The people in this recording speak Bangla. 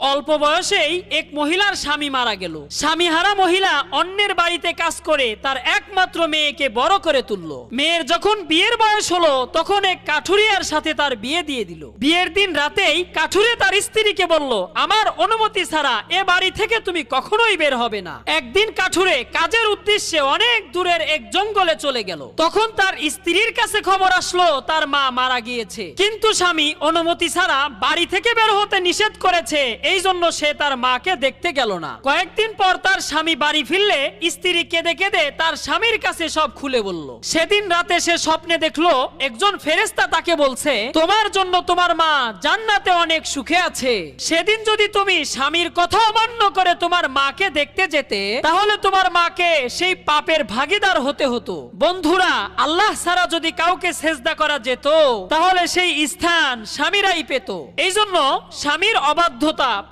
অল্প বয়সেই এক মহিলার স্বামী মারা গেল। স্বামীহারা মহিলা অন্যের বাড়িতে কাজ করে তার একমাত্র মেয়েকে বড় করে তুলল। মেয়ের যখন বিয়ের বয়স হলো, তখন এক কাঠুরিয়ার সাথে তার বিয়ে দিয়ে দিল। বিয়ের দিন রাতেই কাঠুরে তার স্ত্রীকে বলল, আমার অনুমতি ছাড়া এ বাড়ি থেকে তুমি কখনোই বের হবে না। একদিন কাঠুরে কাজের উদ্দেশ্যে অনেক দূরের এক জঙ্গলে চলে গেল। তখন তার স্ত্রীর কাছে খবর আসলো, তার মা মারা গিয়েছে। কিন্তু স্বামী অনুমতি ছাড়া বাড়ি থেকে বের হতে নিষেধ করেছে এই জন্য সে তার মাকে দেখতে গেল না। কয়েকদিন পর তার স্বামী বাড়ি ফিরলে স্ত্রী কেঁদে কেঁদে তার স্বামীর কাছে সব খুলে বলল। সেদিন রাতে সে স্বপ্নে দেখল, একজন ফেরেস্তা তাকে বলছে, তোমার জন্য তোমার মা জান্নাতে অনেক সুখে আছে। সেদিন যদি তুমি স্বামীর কথা অমান্য করে তোমার মাকে দেখতে যেতে, তাহলে তোমার মাকে সেই পাপের ভাগিদার হতে হতো। বন্ধুরা, আল্লাহ ছাড়া যদি কাউকে সেজদা করা যেত, তাহলে সেই স্থান স্বামীরাই পেত। এই জন্য স্বামীর অবাধ্যতা